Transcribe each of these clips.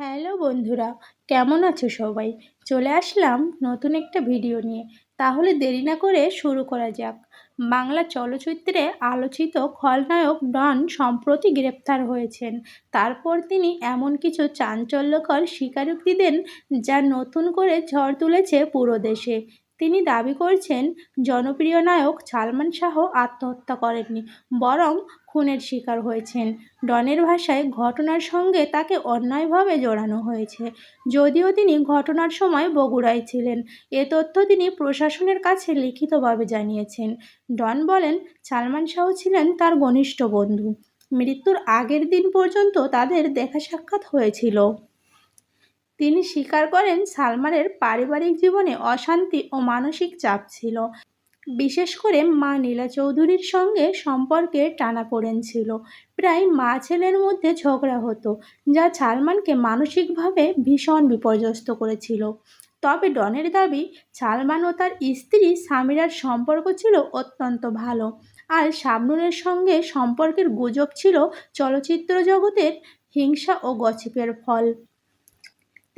Hello বন্ধুরা, কেমন আছো সবাই? চলে আসলাম নতুন একটা ভিডিও নিয়ে। তাহলে দেরি না করে শুরু করা যাক। বাংলা চলচ্চিত্রে আলোচিত খলনায়ক ডন সম্প্রতি গ্রেপ্তার হয়েছেন। তারপর তিনি এমন কিছু চাঞ্চল্যকর স্বীকারোক্তি দেন যা নতুন করে ঝড় তুলেছে পুরো দেশে। তিনি দাবি করছেন, জনপ্রিয় নায়ক সালমান শাহ আত্মহত্যা করেননি, বরং খুনের শিকার হয়েছেন। ডনের ভাষায়, ঘটনার সঙ্গে তাকে অন্যায়ভাবে জড়ানো হয়েছে। যদিও তিনি ঘটনার সময় বগুড়ায় ছিলেন, এ তথ্য তিনি প্রশাসনের কাছে লিখিতভাবে জানিয়েছেন। ডন বলেন, সালমান শাহ ছিলেন তার ঘনিষ্ঠ বন্ধু। মৃত্যুর আগের দিন পর্যন্ত তাদের দেখা সাক্ষাৎ হয়েছিল। তিনি স্বীকার করেন সালমানের পারিবারিক জীবনে অশান্তি ও মানসিক চাপ ছিল। বিশেষ করে মা নীলা চৌধুরীর সঙ্গে সম্পর্কে টানাপোড়েন ছিল। প্রায় মা ছেলের মধ্যে ঝগড়া হতো, যা সালমানকে মানসিকভাবে ভীষণ বিপর্যস্ত করেছিল। তবে ডনের দাবি, সালমান ও তার স্ত্রী সামিরার সম্পর্ক ছিল অত্যন্ত ভালো। আর শাবনুরের সঙ্গে সম্পর্কের গুজব ছিল চলচ্চিত্র জগতের হিংসা ও গছিপের ফল।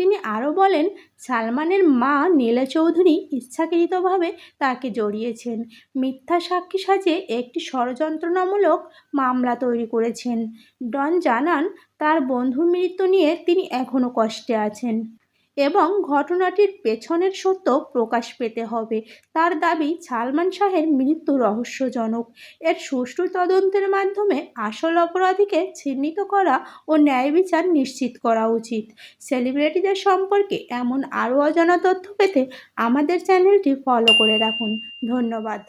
তিনি আরও বলেন, সালমানের মা নীলা চৌধুরী ইচ্ছাকৃতভাবে তাকে জড়িয়েছেন। মিথ্যা সাক্ষী সাজে একটি ষড়যন্ত্রণামূলক মামলা তৈরি করেছেন। ডন জানান, তার বন্ধুর মৃত্যু নিয়ে তিনি এখনও কষ্টে আছেন। এবং ঘটনাটির পেছনের সত্য প্রকাশ পেতে হবে। তার দাবি, সালমান শাহের মৃত্যু রহস্যজনক। এর সুষ্ঠু তদন্তের মাধ্যমে আসল অপরাধীকে চিহ্নিত করা ও ন্যায় বিচার নিশ্চিত করা উচিত। সেলিব্রিটিদের সম্পর্কে এমন আরও অজানা তথ্য পেতে আমাদের চ্যানেলটি ফলো করে রাখুন। ধন্যবাদ।